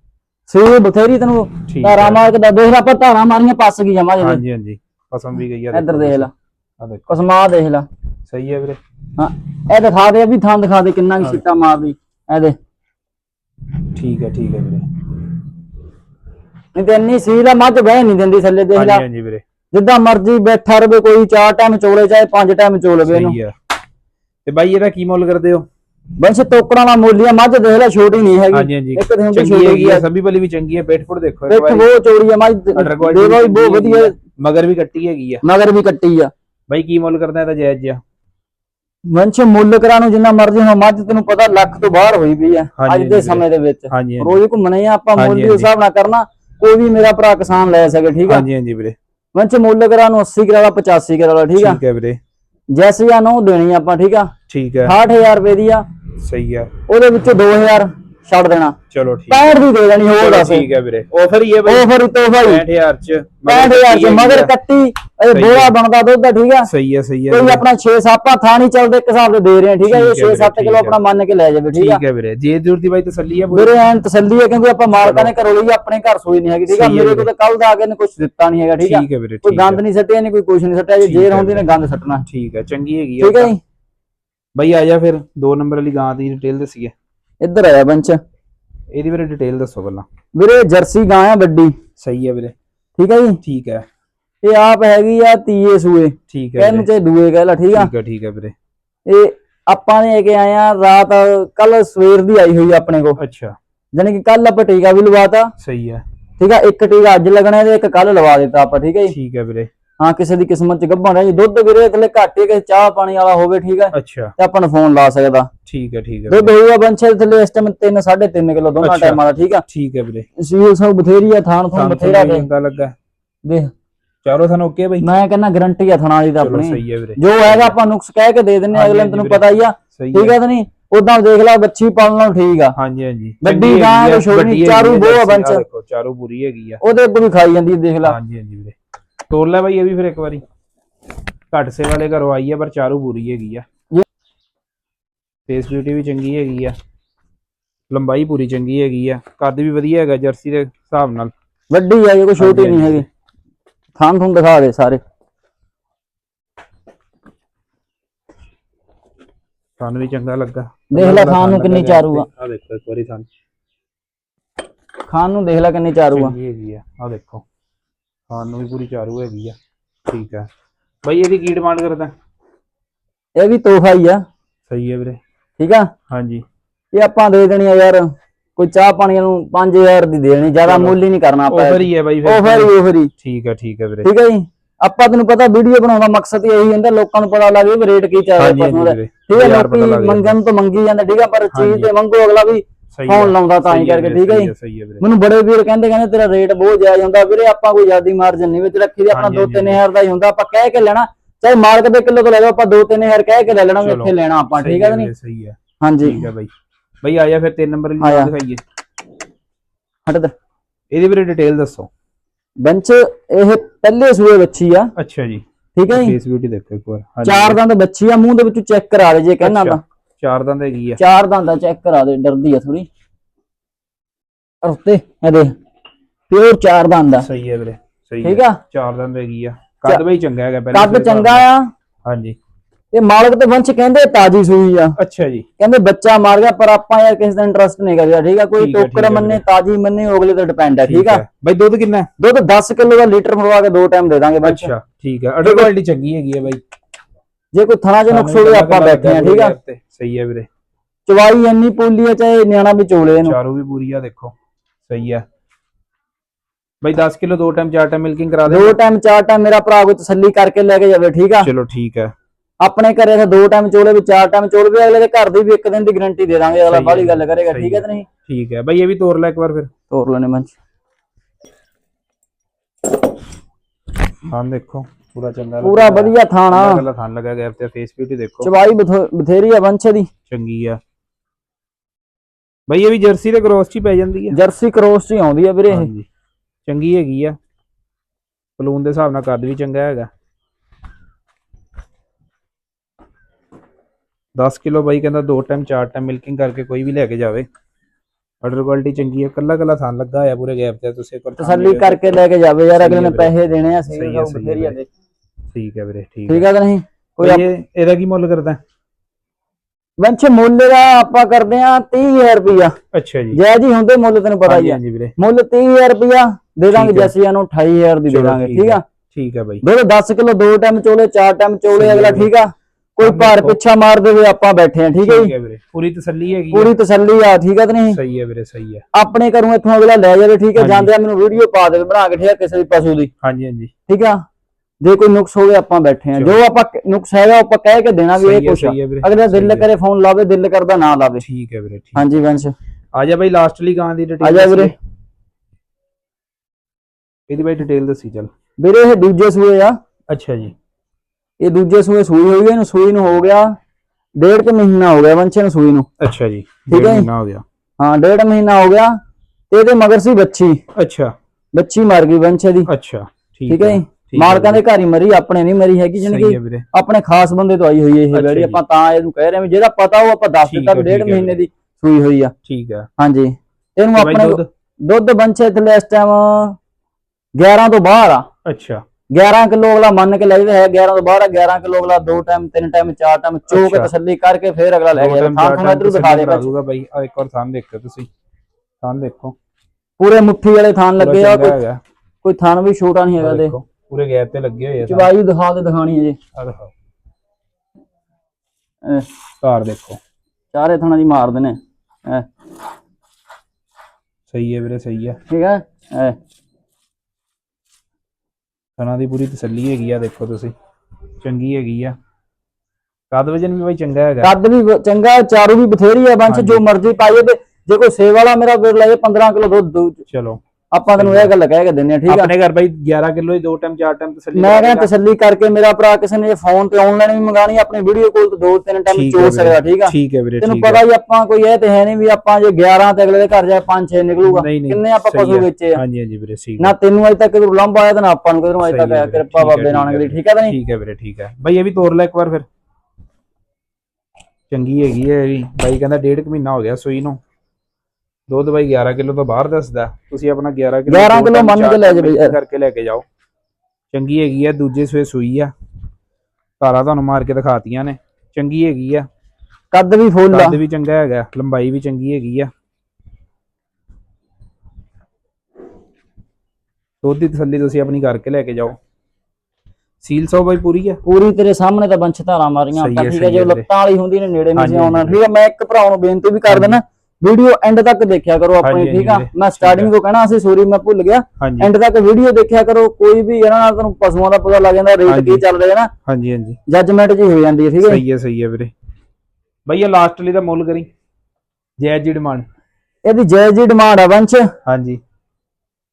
ਸੇਵ ਬਥੇਰੀ ਤੈਨੂੰ ਧਾਰਾ ਮਾਰ ਕੇ ਦਾ ਦੇਖ ਲੈ ਧਾਰਾ ਮਾਰੀਆਂ ਪੱਸ ਗਈ ਜਮਾ ਜਿਹਦੇ ਹਾਂਜੀ ਹਾਂਜੀ। ਪਸੰਦ ਵੀ ਗਈ ਆ ਇੱਧਰ ਦੇਖ ਲੈ। ਆ ਦੇਖੋ। ਕਸਮਾ ਦੇਖ ਲੈ। ਸਹੀ ਹੈ ਵੀਰੇ। ਹਾਂ ਇਹ ਦਿਖਾ ਦੇ ਵੀ ਥਾਂ ਦਿਖਾ ਦੇ ਕਿੰਨਾ ਕਿ ਸਿੱਟਾ ਮਾਰਦੀ। ਇਹਦੇ ਠੀਕ ਹੈ ਠੀਕ ਹੈ ਵੀਰੇ। ਨਹੀਂ ਤੇ ਇੰਨੀ ਸੀਲ ਆ ਮੱਝ ਬਹਿ ਨਹੀਂ ਦਿੰਦੀ ਥੱਲੇ ਦੇਖ ਲੈ। ਹਾਂਜੀ ਹਾਂਜੀ ਵੀਰੇ। ਜਿੱਦਾਂ ਮਰਜ਼ੀ ਬੈਠਾ ਰਵੇ ਕੋਈ ਚਾਰ ਟਾਈਮ ਚੋਲੇ ਚਾਹੇ ਪੰਜ ਟਾਈਮ ਚੋਲਵੇ ਇਹਨੂੰ ਸਹੀ ਹੈ। ਤੇ ਬਾਈ ਇਹਦਾ ਕੀ ਮੁੱਲ ਕਰਦੇ ਹੋ? ਬੰਸ਼ ਤੋਕੜਾਂ ਵਾਲਾ ਮੋਲੀਆ ਮੱਝ ਦੇਖ ਲੈ ਛੋਟੀ ਨਹੀਂ ਹੈਗੀ। ਹਾਂਜੀ ਹਾਂਜੀ। ਇੱਕ ਛੋਟੀ ਹੈਗੀ ਆ। ਆ ਸਭੀ ਬਲੀ ਵੀ ਚੰਗੀ ਹੈ ਪੇਟ ਫੁੱਟ ਦੇਖੋ ਇੱਕ ਵਾਰੀ। ਉਹ ਚੋੜੀ ਆ ਮੱਝ ਦੇਵਾ ਵੀ ਬਹੁਤ ਵਧੀਆ। ਮਗਰ ਵੀ ਕੱਟੀ ਹੈਗੀ ਆ। ਮਗਰ ਵੀ ਕੱਟੀ ਆ। ਬਾਈ ਕੀ ਮੁੱਲ ਕਰਦਾ ਇਹਦਾ ਜਾਇਜ਼ ਜਿਹਾ ਵੰਸ਼ ਮੁੱਲ ਕਰਾ ਨੂੰ ਜਿੰਨਾ ਮਰਜ਼ੀ ਹੁਣ ਮੱਝ ਤੈਨੂੰ ਪਤਾ ਲੱਖ ਤੋਂ ਬਾਹਰ ਹੋਈ ਪਈ ਆ ਅੱਜ ਦੇ ਸਮੇਂ ਦੇ ਵਿੱਚ। ਰੋਜ਼ ਘੁੰਮਣੇ ਆ ਆਪਾਂ ਮੁੱਲ ਦੇ ਹਿਸਾਬ ਨਾਲ ਕਰਨਾ ਕੋਈ ਵੀ ਮੇਰਾ ਭਰਾ ਕਿਸਾਨ ਲੈ ਸਕੇ ਠੀਕ ਆ? ਹਾਂਜੀ ਹਾਂਜੀ ਵੀਰੇ। ਵੰਸ਼ ਮੁੱਲ ਕਰਾ ਨੂੰ 80 ਕਰਾ ਲਾ 85 ਕਰਾ ਲਾ ਠੀਕ ਆ? ਠੀਕ ਹੈ ਵੀਰੇ। ਜੈਸੇ ਆ ਨੂੰ ਦੇਣੀ ਆਪਾਂ ਠੀਕ ਆ? ਠੀਕ ਹੈ। 68000 ਰੁਪਏ ਦੀ ਆ। ਸਹੀ ਹੈ ਉਹਦੇ ਵਿੱਚੋਂ 2000 ਛੱਡ ਦੇਣਾ। ਚਲੋ ਠੀਕ। 65 ਦੀ ਦੇ ਦੇਣੀ ਹੋਰ ਚਲੋ ਦੱਸ। ਠੀਕ ਹੈ ਵੀਰੇ। ਆਫਰ ਹੀ ਹੈ ਬਾਈ। ਉਹ ਫਿਰ ਤੋਹਫਾ ਹੀ 65000 ਚ 65000 ਚ ਮਗਰ ਕੱਟੀ ਇਹ ਸਹੀ ਬੋੜਾ ਹੈ। ਬਣਦਾ ਦੁੱਧ ਦਾ ਠੀਕ ਆ ਸਹੀ ਹੈ ਸਹੀ ਹੈ ਕੋਈ। ਆਪਣਾ 6 7 ਥਾਂ ਨਹੀਂ ਚੱਲਦੇ ਇੱਕ ਹਿਸਾਬ ਦੇ ਦੇ ਰਹੇ ਆ ਠੀਕ ਆ ਇਹ ਠੀਕ ਹੈ 6 ਵੀਰੇ, 7 ਕਿਲੋ ਆਪਣਾ। ਮੰਨ ਕੇ ਲੈ ਜਾਵੇ ਠੀਕ ਆ? ਠੀਕ ਹੈ ਵੀਰੇ। ਜੇ ਦੂਰ ਦੀ ਬਾਈ ਤਸੱਲੀ ਹੈ ਵੀਰੇ ਐਨ ਤਸੱਲੀ ਹੈ ਕਿਉਂਕਿ ਆਪਾਂ ਮਾਲਕਾਂ ਨੇ ਘਰੋਂ ਲਈ ਆਪਣੇ ਘਰ ਸੋਈ ਨਹੀਂ ਹੈਗੀ ਠੀਕ ਆ? ਮੇਰੇ ਕੋਲ ਤਾਂ ਕੱਲ ਦਾ ਆ ਕੇ ਨੇ ਕੁਝ ਦਿੱਤਾ ਨਹੀਂ ਹੈਗਾ ਠੀਕ ਆ? ਠੀਕ ਹੈ ਵੀਰੇ ਕੋਈ ਗੰਦ ਨਹੀਂ ਸੱਟਿਆ ਨਹੀਂ ਕੋਈ ਕੁਝ ਨਹੀਂ ਸੱਟਿਆ ਜੇ ਜੇਰ ਹੁੰਦੀ ਨੇ ਗੰਦ ਸੱਟਣਾ। ਠੀਕ ਹੈ ਚੰਗੀ ਹੈਗੀ ਆ ਠੀਕ ਹੈ ਤਾਂ। ਜੀ। ਬਾਈ ਆ ਜਾ ਫਿਰ ਦੋ ਨੰਬਰ ਵਾਲੀ ਗਾਂ ਦੀ ਡਿਟੇਲ ਦੱਸੀਏ। ਇੱਧਰ ਆਇਆ ਬੰਚ। ਇਹਦੀ ਵੀਰੇ ਡਿਟੇਲ ਦੱਸੋ ਪਹਿਲਾਂ। ਵੀਰੇ ਜਰਸੀ ਗਾਂ ਆ ਵੱਡੀ ਸਹੀ ਹੈ ਵੀਰੇ। ਠੀਕ ਹੈ ਜੀ? ਠੀਕ ਹੈ ਇਹ ਆਪ ਹੈਗੀ ਆ ਤੀਏ ਸੂਏ। ਠੀਕ ਹੈ ਵੀਰੇ, ਚਾਹੇ ਦੂਏ ਕਹਿ ਲਾ ਠੀਕ ਆ? ਠੀਕ ਹੈ ਠੀਕ ਹੈ ਵੀਰੇ। ਇਹ ਆਪਾਂ ਨੇ ਲੈ ਕੇ ਆਏ ਆ ਰਾਤ ਕੱਲ ਸਵੇਰ ਦੀ ਆਈ ਹੋਈ ਆ ਆਪਣੇ ਕੋ ਅੱਛਾ। ਜਾਨੀ ਕਿ ਕੱਲ ਆਪਾਂ ਟੀਕਾ ਵੀ ਲਵਾਤਾ। ਸਹੀ ਹੈ ਠੀਕ ਆ ਇੱਕ ਟੀਕਾ ਅੱਜ ਲੱਗਣਾ ਤੇ ਇੱਕ ਕੱਲ ਲਵਾ ਦਿੱਤਾ ਆਪਾਂ ਠੀਕ ਹੈ ਜੀ? ਠੀਕ ਹੈ ਵੀਰੇ। ਹਾਂ ਕਿਸੇ ਦੀ ਕਿਸਮਤ ਚ ਗੱਭਣ ਰਹੀ ਦੁੱਧ ਵੀਰੇ ਥੱਲੇ ਘੱਟ ਕਿਸੇ ਚਾਹ ਪਾਣੀ ਵਾਲਾ ਹੋਵੇ ਠੀਕ ਹੈ ਅੱਛਾ। ਤੇ ਆਪਾਂ ਨੂੰ ਫੋਨ ਲਾ ਸਕਦਾ। ਠੀਕ ਹੈ ਠੀਕ ਹੈ ਦੁੱਧ ਹੋਊਗਾ ਬੰਛੇ ਥੱਲੇ ਇਸ ਟਾਈਮ 3 3.5 ਕਿਲੋ ਦੋਨਾਂ। ਟਾਈਮਾਂ ਦਾ ਠੀਕ ਆ? ਠੀਕ ਹੈ ਵੀਰੇ। ਸੀਲ ਸਭ ਬਥੇਰੀ ਆ ਥਾਣ ਥਾਣ ਬਥੇਰਾ ਦੇ ਚੰਗਾ ਲੱਗਾ। ਦੇਖ। ਚਾਰੋ ਸਾਨੂੰ ਓਕੇ ਬਾਈ? ਮੈਂ ਕਹਿੰਦਾ ਗਰੰਟੀ ਆ ਥਣਾ ਦੀ ਤਾਂ ਚਲੋ ਆਪਣੀ। ਸਹੀ ਹੈ ਵੀਰੇ। ਜੋ ਹੈਗਾ ਆਪਾਂ ਨੁਕਸ ਕਹਿ ਕੇ ਦੇ ਦਿੰਨੇ ਅਗਲੇ ਨੂੰ ਤੈਨੂੰ। ਪਤਾ ਹੀ ਆ। ਠੀਕ ਹੈ ਤੇ ਨਹੀਂ? ਉਦਾਂ ਦੇਖ ਲੈ ਬੱਚੀ ਪਾਲਣ ਨਾਲ ਠੀਕ ਆ। ਹਾਂਜੀ ਹਾਂਜੀ। ਵੱਡੀ ਗਾਂ ਤੇ ਛੋਟੀ ਚਾਰੂ ਹੈਗੀ ਆ, ਬਹੁਤ ਜਰਸੀ, ਬੰਚ। ਦੇਖੋ ਚਾਰੂ ਪੂਰੀ ਹੈਗੀ ਆ। ਉਹਦੇ ਉੱਤੇ ਵੀ ਖਾਈ ਜਾਂਦੀ ਦੇਖ ਲੈ। ਹਾਂਜੀ ਹਾਂਜੀ ਵੀਰੇ। ਤੋੜ ਲੈ ਬਾਈ ਇਹ ਵੀ ਫਿਰ ਇੱਕ ਵਾਰੀ। ਘੱਟ ਸੇ ਵਾਲੇ ਘਰੋਂ ਆਈ ਆ ਪਰ ਚਾਰੂ ਪੂਰੀ ਹੈਗੀ ਆ। ਫੇਸ ਬਿਊਟੀ ਵੀ ਚੰਗੀ ਹੈਗੀ ਆ। ਲੰਬਾਈ ਪੂਰੀ ਚੰਗੀ ਹੈਗੀ ਆ। ਕੱਦ ਵੀ ਵਧੀਆ ਹੈਗਾ ਜਰਸੀ ਦੇ ਹਿਸਾਬ ਨਾਲ। ਵੱਡੀ ਆ ਇਹ ਕੋਈ ਛੋਟੀ ਨਹੀਂ ਹੈਗੀ। ਥਾਂ ਤੁਹਾਨੂੰ ਦਿਖਾ ਦੇ ਸਾਰੇ। ਸਾਨੂੰ ਵੀ ਚੰਗਾ ਲੱਗਾ। ਦੇਖ ਲੈ ਖਾਣ ਨੂੰ ਕਿੰਨੀ ਚਾਰੂ ਆ। ਆ ਦੇਖੋ ਇੱਕ ਵਾਰੀ ਸਾਨੂੰ ਖਾਣ ਨੂੰ ਦੇਖ ਲੈ ਕਿੰਨੀ ਚਾਰੂ ਆ। ਹੈਗੀ ਆ। ਆ ਦੇਖੋ। ਖਾਣ ਨੂੰ ਵੀ ਪੂਰੀ ਚਾਰੂ ਹੈਗੀ ਆ। ਠੀਕ ਆ। ਬਾਈ ਇਹਦੀ ਕੀ ਡਿਮਾਂਡ ਕਰਦਾ? ਇਹ ਵੀ ਤੋਹਫਾ ਹੀ ਆ। ਸਹੀ ਹੈ ਵੀਰੇ। ਠੀਕ ਆ? ਹਾਂਜੀ। ਇਹ ਆਪਾਂ ਦੇ ਦੇਣੀ ਆ ਯਾਰ ਕੋਈ ਚਾਹ ਪਾਣੀ ਨੂੰ 5000 ਦੀ ਦੇਣੀ ਜ਼ਿਆਦਾ। ਮੁੱਲ ਹੀ ਨਹੀਂ ਕਰਨਾ ਆਪਾਂ। ਆਫਰ ਹੀ ਹੈ ਬਾਈ ਉਹ ਫਿਰ ਉਹ ਫਿਰ ਹੀ। ਠੀਕ ਹੈ ਠੀਕ ਹੈ ਵੀਰੇ। ਠੀਕ ਹੈ ਜੀ? ਆਪਾਂ ਤੈਨੂੰ ਪਤਾ ਵੀਡੀਓ ਬਣਾਉਣ ਦਾ ਮਕਸਦ ਹੀ ਇਹੀ ਹੁੰਦਾ ਲੋਕਾਂ ਨੂੰ ਪਤਾ ਲੱਗੇ ਵੀ ਰੇਟ ਕੀ ਚੱਲ ਰਿਹਾ ਠੀਕ ਹੈ ਲੋਕੀ। ਮੰਗਣ ਤੋਂ ਮੰਗੀ ਜਾਂਦੇ ਠੀਕ ਆ ਪਰ। ਚੀਜ਼ ਤੇ ਮੰਗੋ ਅਗਲਾ ਵੀ ਫੋਨ ਹੈ, ਲਾਉਂਦਾ ਤਾਂ ਹੀ ਹੈ ਕਰਕੇ ਠੀਕ ਹੈ ਸਹੀ ਜੀ? ਹੈ ਮੈਨੂੰ ਬੜੇ ਵੀਰ ਕਹਿੰਦੇ ਕਹਿੰਦੇ ਤੇਰਾ ਰੇਟ ਬਹੁਤ ਜਾਇਜ਼ ਹੁੰਦਾ ਵੀਰੇ ਆਪਾਂ ਕੋਈ ਜ਼ਿਆਦੀ ਮਾਰਜਨ ਨਹੀਂ ਵਿੱਚ ਰੱਖੀ ਦੀ ਆਪਣਾ ਹਾਂਜੀ, 2-3000 ਦਾ ਹੀ ਹੁੰਦਾ ਆਪਾਂ ਕਹਿ ਕੇ ਲੈਣਾ ਚਾਹੇ ਮਾਲਕ ਦੇ ਕਿਲੋ ਤੋਂ ਲੈ ਲਓ ਆਪਾਂ 2-3000 ਕਹਿ ਕੇ ਲੈ ਲੈਣਾ ਵੀ। ਇੱਥੇ ਲੈਣਾ ਆਪਾਂ ਠੀਕ ਹੈ ਕਿ ਨਹੀਂ? ਸਹੀ ਹੈ। ਹਾਂਜੀ। ਠੀਕ ਹੈ ਬਾਈ। ਬਾਈ ਆ ਜਾ ਫਿਰ ਤਿੰਨ ਨੰਬਰ ਆ ਜਾ। ਲਈ ਦਿਖਾਈਏ। ਹਟ ਦੇ। ਇਹਦੀ ਵੀਰੇ ਡਿਟੇਲ ਦੱਸੋ। ਬੰਚ ਇਹ ਪਹਿਲੇ ਸੂਏ ਬੱਚੀ ਆ। ਅੱਛਾ ਜੀ। ਠੀਕ ਹੈ ਜੀ? ਫੇਸ ਬਿਊਟੀ ਦੇਖੋ ਇੱਕ ਵਾਰ। ਚਾਰ ਦੰਦ ਬੱਚੀ ਆ ਮੂੰਹ ਦੇ ਵਿੱਚੋਂ ਚੈੱਕ ਕਰਾ ਦੇ ਜੇ ਕਹਿਣਾ ਤਾਂ। ਚਾਰ ਦੰਦ ਹੈਗੀ ਆ। ਚਾਰ ਦੰਦਾਂ ਚੈੱਕ ਕਰਾ ਦੇ ਡਰਦੀ ਆ ਥੋੜੀ ਉੱਤੇ ਇਹ ਦੇਖ। ਪਿਓਰ ਚਾਰ ਦੰਦ ਆ। ਸਹੀ ਹੈ ਵੀਰੇ ਸਹੀ ਠੀਕ ਹੈ। ਆ? ਚਾਰ ਦੰਦ ਹੈਗੀ ਆ। ਕੱਦ ਬਈ ਚੰਗਾ ਹੈਗਾ ਪਹਿਲੇ ਕੱਦ ਚੰਗਾ ਆ। ਹਾਂਜੀ। ਤੇ ਮਾਲਕ ਤੇ ਵੰਸ਼ ਕਹਿੰਦੇ ਤਾਜੀ ਸੂਈ ਆ। ਅੱਛਾ ਜੀ। ਕਹਿੰਦੇ ਬੱਚਾ ਮਾਰ ਗਿਆ ਪਰ ਆਪਾਂ ਯਾਰ ਕਿਸੇ ਦਾ ਇੰਟਰਸਟ ਨਹੀਂ ਕਰਦਾ ਠੀਕ ਆ? ਕੋਈ ਆ, ਟੋਕਰ ਆ ਮੰਨੇ ਤਾਜੀ ਮੰਨੇ ਅਗਲੇ ਤੇ ਡਿਪੈਂਡ ਆ ਠੀਕ ਆ? ਬਾਈ ਦੁੱਧ ਕਿੰਨਾ ਹੈ? ਦੁੱਧ 10 ਕਿਲੋ ਦਾ ਲੀਟਰ ਮਰਵਾ ਕੇ ਦੋ ਟਾਈਮ ਦੇ ਦਾਂਗੇ ਬੱਚਾ ਅੱਛਾ ਠੀਕ ਹੈ ਅਡਰ ਕੁਆਲਿਟੀ ਚੰਗੀ ਹੈਗੀ ਹੈ ਬਾਈ। ਜੇ ਕੋਈ ਥਣਾ ਚ ਨੁਕਸ ਹੋਵੇ ਆਪਾਂ ਬੈਠੇ ਆ ਠੀਕ ਆ? ਸਹੀ ਹੈ ਵੀਰੇ। ਚਵਾਈ ਇੰਨੀ ਪੋਲੀ ਆ ਚਾਹੇ ਨਿਆਣਾ ਵੀ ਚੋਲੇ ਇਹਨੂੰ। ਚਾਰੂ ਵੀ ਪੂਰੀ ਆ ਦੇਖੋ। ਸਹੀ ਆ। ਬਾਈ 10 ਕਿਲੋ ਦੋ ਟਾਈਮ ਚਾਰ ਟਾਈਮ ਮਿਲਕਿੰਗ ਕਰਾ ਦੇ। ਦੋ ਟਾਈਮ ਚਾਰ ਟਾਈਮ ਮੇਰਾ ਭਰਾ ਕੋਈ ਤਸੱਲੀ ਕਰਕੇ ਲੈ ਕੇ ਜਾਵੇ ਠੀਕ ਆ? ਚਲੋ ਠੀਕ ਹੈ ਆਪਣੇ ਘਰੇ ਤਾਂ ਦੋ ਟਾਈਮ ਚੋਲੇ ਵੀ ਚਾਰ ਟਾਈਮ ਚੋਲ ਵੀ ਅਗਲੇ ਦੇ ਘਰ ਦੀ ਵੀ ਇੱਕ ਦਿਨ ਦੀ ਗਾਰੰਟੀ ਦੇ ਦਾਂਗੇ ਅਗਲਾ ਬਾਹਲੀ ਗੱਲ ਕਰੇਗਾ ਠੀਕ ਹੈ। ਤੇ ਨਹੀਂ? ਠੀਕ ਹੈ ਬਾਈ ਇਹ ਵੀ ਤੋੜ ਲੈ ਇੱਕ ਵਾਰ ਫਿਰ। ਤੋਰ ਲੈਣੇ ਮੰਚ ਹਾਂ ਦੇਖੋ ਪੂਰਾ ਚੰਗਾ ਪੂਰਾ ਵਧੀਆ ਥਾਣਾ ਕੱਲਾ ਥਾਣ ਲੱਗਾ ਗਿਆ ਤੇ ਫੇਸ ਬਿਊਟੀ ਦੇਖੋ। ਚਵਾਈ ਬਥੋ- ਬਥੇਰੀ ਆ ਵੰਸ਼ ਦੀ। ਚੰਗੀ ਆ। ਬਾਈ ਇਹ ਵੀ ਜਰਸੀ ਦੇ ਕ੍ਰੋਸ ਚ ਹੀ ਪੈ ਜਾਂਦੀ ਹੈ ਜਰਸੀ ਕ੍ਰੋਸ ਚ ਹੀ ਆਉਂਦੀ ਆ ਵੀਰੇ ਇਹ। ਹਾਂਜੀ। ਚੰਗੀ ਹੈਗੀ ਆ। ਬਲੂਨ ਦੇ ਹਿਸਾਬ ਨਾਲ ਕੱਦ ਵੀ ਚੰਗਾ ਹੈਗਾ। 10 ਕਿਲੋ ਬਾਈ ਕਹਿੰਦਾ ਦੋ ਟਾਈਮ ਚਾਰ ਟਾਈਮ ਮਿਲਕਿੰਗ ਕਰਕੇ ਕੋਈ ਵੀ ਲੈ ਕੇ ਜਾਵੇ। ਆਰਡਰ ਕੁਆਲਿਟੀ ਚੰਗੀ ਹੈ ਕੱਲਾ ਕੱਲਾ ਥਾਨ ਲੱਗਾ ਹੋਇਆ ਪੂਰੇ ਗੈਪ ਤੇ ਤੁਸੀਂ ਇੱਕ ਤਸੱਲੀ। ਕਰਕੇ ਲੈ ਕੇ ਜਾਵੇ ਯਾਰ ਅਗਲੇ ਹੈ ਨੇ। ਪੈਸੇ ਦੇਣੇ ਆ ਸਹੀ ਹੈ, ਹੈ ਬਥੇਰੀ ਆ ਵੀਰੇ। ਦੇ। ਠੀਕ ਹੈ ਵੀਰੇ ਠੀਕ ਠੀਕ ਆ ਕਿ ਨਹੀਂ? ਕੋਈ ਇਹਦਾ ਕੀ ਮੁੱਲ ਕਰਦਾ? ਵੰਸ਼ ਮੁੱਲ ਦਾ ਆਪਾਂ ਕਰਦੇ ਆ 30000 ਰੁਪਿਆ ਅੱਛਾ ਜੀ। ਜੈ ਜੀ ਹੁੰਦੇ ਮੁੱਲ ਤੈਨੂੰ ਪਤਾ ਹੀ ਆ। ਹਾਂਜੀ ਵੀਰੇ। ਮੁੱਲ 30000 ਰੁਪਿਆ ਦੇ ਦਾਂਗੇ ਹੈ। ਜੈਸੀਆਂ ਨੂੰ 28000 ਦੀ ਦੇ ਦਾਂਗੇ ਠੀਕ ਆ? ਠੀਕ ਹੈ ਬਾਈ। ਦੁੱਧ 10 ਕਿਲੋ ਦੋ ਟਾਈਮ ਚੋਲੇ ਚਾਰ ਟਾਈਮ ਚੋਲੇ ਹੈ ਅਗਲਾ ਵੀਰੇ। ਠੀਕ ਆ? ਕੋਈ ਭਾਰ। ਪਿੱਛਾ ਮਾਰ ਦੇਵੇ ਆਪਾਂ ਬੈਠੇ ਆ ਠੀਕ ਹੈ ਜੀ? ਹੈ ਵੀਰੇ। ਪੂਰੀ ਤਸੱਲੀ ਹੈਗੀ ਆ। ਪੂਰੀ ਤਸੱਲੀ ਆ ਠੀਕ ਆ ਤੇ ਨਹੀਂ? ਸਹੀ ਹੈ ਵੀਰੇ ਸਹੀ ਹੈ। ਆਪਣੇ ਘਰੋਂ ਇੱਥੋਂ ਅਗਲਾ ਲੈ ਜਾਵੇ ਠੀਕ ਹੈ। ਜਾਂਦੇ ਆ ਮੈਨੂੰ ਵੀਡੀਓ ਪਾ ਦੇਵੇ ਬਣਾ ਕੇ ਠੀਕ ਆ ਕਿਸੇ ਵੀ ਪਸ਼ੂ ਦੀ। ਹਾਂਜੀ ਹਾਂਜੀ। ਠੀਕ ਆ? ਜੇ ਕੋਈ ਨੁਕਸ ਹੋਵੇ ਆਪਾਂ ਬੈਠੇ ਆ। ਜੋ ਆਪਾਂ ਨੁਕਸ ਹੈਗਾ ਉਹ ਆਪਾਂ ਕਹਿ ਕੇ ਦੇਣਾ ਵੀ ਇਹ ਹੈ ਕੁਛ ਆ। ਹੈ ਵੀਰੇ। ਅਗਲੇ ਦਾ ਦਿਲ ਹੈ। ਕਰੇ ਫੋਨ ਲਾਵੇ ਦਿਲ ਕਰਦਾ ਨਾ ਲਾਵੇ। ਠੀਕ ਹੈ ਵੀਰੇ ਠੀਕ। ਹਾਂਜੀ ਵੰਸ਼। ਆ ਜਾ ਬਾਈ ਲਾਸਟ ਲਈ ਗਾਂ ਦੀ ਡਿਟੇਲ ਆ ਜਾ ਵੀਰੇ। ਇਹਦੀ ਬਾਈ ਡਿਟੇਲ ਦੱਸੀ ਚੱਲ। ਵੀਰੇ ਇਹ ਦੂਜੇ ਸੂਏ ਆ। ਅੱਛਾ ਜੀ। ਇਹ ਦੂਜੇ ਸੂਏ ਸੂਈ ਹੋਈ ਹੈ ਇਹਨੂੰ ਸੂਈ ਨੂੰ ਹੋ ਗਿਆ ਡੇਢ ਕੁ ਮਹੀਨਾ ਹੋ ਗਿਆ ਵੰਸ਼ੇ ਨੂੰ ਸੂਈ ਨੂੰ। ਅੱਛਾ ਜੀ ਠੀਕ ਹੈ। ਮਹੀਨਾ ਹੋ ਗਿਆ। ਹਾਂ ਡੇਢ ਮਹੀਨਾ ਹੋ ਗਿਆ। ਤੇ ਇਹਦੇ ਮਗਰ ਸੀ ਬੱਚੀ। ਅੱਛਾ। ਬੱਚੀ ਮਰ ਗਈ ਬੰਛ ਦੀ। ਅੱਛਾ ਠੀਕ ਹੈ ਮਾਲਕਾਂ ਦੇ ਘਰ ਹੀ ਮਰੀ ਆਪਣੇ ਨਹੀਂ ਮਰੀ ਹੈਗੀ ਵੀਰੇ। ਆਪਣੇ ਖਾਸ ਬੰਦੇ ਤੋਂ ਆਈ ਹੋਈ ਹੈ ਇਹ ਜੀ। ਆਪਾਂ ਤਾਂ ਇਹਨੂੰ ਕਹਿ ਰਹੇ ਹਾਂ ਵੀ ਜਿਹਦਾ ਪਤਾ ਉਹ ਆਪਾਂ ਦੱਸ ਦਿੱਤਾ ਡੇਢ ਮਹੀਨੇ ਦੀ ਸੂਈ ਹੋਈ ਆ। ਠੀਕ ਹੈ। ਹਾਂਜੀ। ਇਹਨੂੰ ਤੇ ਆਪਣੇ ਦੁੱਧ? ਬੰਛੇ ਥੱਲੇ ਇਸ ਟਾਈਮ 11 ਤੋਂ ਬਾਹਰ ਆ। ਅੱਛਾ। 11 ਕਿਲੋ ਅਗਲਾ ਮੰਨ ਕੇ ਲੈ ਜਾਂਦਾ ਹੈ 11 ਤੋਂ ਬਾਹਰ ਆ 11 ਕਿਲੋ ਅਗਲਾ ਦੋ ਟਾਈਮ ਤਿੰਨ ਟਾਈਮ ਚਾਰ ਟਾਈਮ ਚੋਕ। ਤਸੱਲੀ ਕਰਕੇ ਫੇਰ ਅਗਲਾ ਲੈ ਗਿਆ। ਥਾਂ ਥੋੜਾ ਇਧਰ ਦਿਖਾ ਦੇ ਬਾਈ ਆ ਇੱਕ ਵਾਰ ਥਾਂ ਦੇਖੋ ਤੁਸੀਂ। ਥਾਂ ਦੇਖੋ। ਪੂਰੇ ਮੁੱਠੀ ਵਾਲੇ ਪੂਰਾ ਲੱਗੇ ਆ ਕੋਈ ਕੋਈ ਥਾਨ ਵੀ ਛੋਟਾ ਨਹੀਂ ਹੈਗਾ ਦੇ ਦੇਖੋ ਪੂਰੇ ਗੈਪ ਤੇ ਲੱਗੇ ਹੋਏ ਆ ਚਵਾਈ ਦਿਖਾ ਦੇ ਦਿਖਾਣੀ ਹੈ ਜੀ। ਆ ਦੇਖੋ ਇਹ ਧਾਰ ਦੇਖੋ। ਚਾਰੇ ਥਾਣਾ ਦੀ ਮਾਰਦੇ ਨੇ। ਸਹੀ ਹੈ ਵੀਰੇ ਸਹੀ ਹੈ। ਠੀਕ ਹੈ। ਥਣਾ ਦੀ ਪੂਰੀ ਤਸੱਲੀ ਹੈਗੀ ਆ ਦੇਖੋ ਤੁਸੀਂ। ਚੰਗੀ ਹੈਗੀ ਆ। ਕਦ ਵਜਨ ਵੀ ਬਾਈ ਚੰਗਾ ਹੈਗਾ। ਕੱਦ ਵੀ ਚੰਗਾ ਚਾਰੂ ਵੀ ਬਥੇਰੀ ਆ ਬੰਚ ਜੋ ਮਰਜ਼ੀ ਪਾਈਏ ਤੇ ਜੇ ਕੋਈ ਸੇਵ ਵਾਲਾ ਮੇਰਾ ਵੀਰ ਲਏ 15 ਕਿਲੋ ਦੁੱਧ। ਚਲੋ। ਆਪਾਂ ਤੈਨੂੰ ਇਹ ਗੱਲ ਕਹਿ ਕੇ ਦਿੰਨੇ ਆ ਠੀਕ ਆ? ਆਪਣੇ ਘਰ ਬਾਈ 11 ਕਿਲੋ ਹੀ ਦੋ ਟਾਈਮ ਚਾਰ ਟਾਈਮ ਤਸੱਲੀ ਮੈਂ ਕਹਿੰਦਾ। ਤਸੱਲੀ ਕਰਕੇ ਮੇਰਾ ਭਰਾ ਕਿਸੇ ਨੇ ਫੋਨ ਤੇ ਆਨਲਾਈਨ ਵੀ ਮੰਗਾਣੀ ਆਪਣੀ ਵੀਡੀਓ ਕੋਲ ਤੋਂ ਦੋ ਤਿੰਨ ਟਾਈਮ ਚੋਲ ਸਕਦਾ ਠੀਕ ਆ? ਠੀਕ ਹੈ ਵੀਰੇ ਤੈਨੂੰ ਪਤਾ ਹੀ ਆਪਾਂ ਕੋਈ ਇਹ ਤੇ ਹੈ ਨਹੀਂ ਵੀ ਆਪਾਂ ਜੇ 11 ਤੇ ਅਗਲੇ ਦੇ ਘਰ ਜਾਏ 5 6 ਨਿਕਲੂਗਾ ਕਿੰਨੇ ਆਪਾਂ ਪਸ਼ੂ। ਵੇਚੇ ਆ? ਹਾਂਜੀ ਹਾਂਜੀ ਵੀਰੇ ਠੀਕ ਨਾ ਤੈਨੂੰ ਅਜੇ ਤੱਕ ਕਿਧਰੋਂ ਲੰਬ ਆਇਆ ਤੇ ਨਾ ਆਪਾਂ ਨੂੰ ਕਿਧਰੋਂ ਅਜੇ ਤੱਕ ਆਇਆ ਕਿਰਪਾ ਬਾਬੇ ਨਾਨਕ ਦੀ ਠੀਕ ਹੈ ਤਾਂ ਨਹੀਂ? ਠੀਕ ਹੈ ਵੀਰੇ ਠੀਕ ਹੈ। ਬਾਈ ਇਹ ਵੀ ਤੋਰ ਲੈ ਇੱਕ ਵਾਰ ਫਿਰ। ਚੰਗੀ ਹੈਗੀ ਹੈ ਇਹ ਵੀ। ਬਾਈ ਕਹਿੰਦਾ ਡੇਢ ਕੁ ਮਹੀਨਾ ਹੋ ਗਿਆ ਸੂਈ ਨੂੰ। ਦੁੱਧ ਬਾਈ 11 ਕਿਲੋ ਤੋਂ ਬਾਹਰ ਦੱਸਦਾ। ਤੁਸੀਂ ਆਪਣਾ 11 ਕਿਲੋ 11 ਕਿੱਲੋ ਮੰਨ ਕੇ ਲੈ ਜਾਓ ਬਈ। ਕਰਕੇ ਲੈ ਕੇ ਜਾਓ। ਚੰਗੀ ਹੈਗੀ ਹੈ ਦੂਜੇ ਸੂਏ ਸੂਈ ਆ। ਤਾਰਾ ਤੁਹਾਨੂੰ ਮਾਰ ਕੇ ਦਿਖਾਤੀਆਂ ਨੇ। ਚੰਗੀ ਹੈਗੀ ਆ। ਕੱਦ ਵੀ ਫੁੱਲ ਆ। ਕੱਦ ਵੀ ਚੰਗਾ ਹੈਗਾ ਲੰਬਾਈ ਵੀ ਚੰਗੀ ਹੈਗੀ ਆ। ਦੁੱਧ ਦੀ ਤਸੱਲੀ ਤੁਸੀਂ ਆਪਣੀ ਕਰਕੇ ਲੈ ਕੇ ਜਾਓ। ਸੀਲ ਸੋ ਬਾਈ ਪੂਰੀ ਆ। ਪੂਰੀ ਤੇਰੇ ਸਾਹਮਣੇ ਤਾਂ ਬੰਛ ਧਾਰਾਂ ਮਾਰੀਆਂ। ਆਪਾਂ ਠੀਕ ਹੈ ਜੇ। ਲੱਤਾਂ ਵਾਲੀ ਹੁੰਦੀ ਨੇ ਨੇੜੇ ਨਹੀਂ ਆਉਣਾ। ਠੀਕ ਹੈ ਮੈਂ ਇੱਕ ਭਰਾ ਨੂੰ ਬੇਨਤੀ ਵੀ ਕਰ ਦੇਣਾ। ਵੀਡੀਓ ਐਂਡ ਤੱਕ ਦੇਖਿਆ ਕਰੋ ਆਪਣੀ ਠੀਕ ਆ? ਮੈਂ ਸਟਾਰਟਿੰਗ ਤੋਂ ਕਹਿਣਾ ਸੀ ਸੋਰੀ ਮੈਂ ਭੁੱਲ ਗਿਆ। ਐਂਡ ਤੱਕ ਵੀਡੀਓ ਦੇਖਿਆ ਕਰੋ ਕੋਈ ਵੀ ਇਹਨਾਂ ਨਾਲ ਤੁਹਾਨੂੰ ਪਸ਼ੂਆਂ ਦਾ ਪਤਾ ਲੱਗ ਜਾਂਦਾ ਰੇਟ। ਕੀ ਚੱਲ ਰਿਹਾ ਨਾ। ਹਾਂਜੀ ਹਾਂਜੀ। ਜੱਜਮੈਂਟ ਜੀ ਹੋ ਜਾਂਦੀ ਹੈ ਠੀਕ ਹੈ ਸਹੀ ਹੈ ਸਹੀ ਹੈ ਵੀਰੇ। ਬਈ ਇਹ ਲਾਸਟ ਲਈ ਦਾ ਮੁੱਲ ਕਰੀ। ਜੈਜ ਜੀ ਡਿਮਾਂਡ ਇਹਦੀ ਜੈ ਜੀ ਡਿਮਾਂਡ ਆ ਬੰਚ ਹਾਂਜੀ।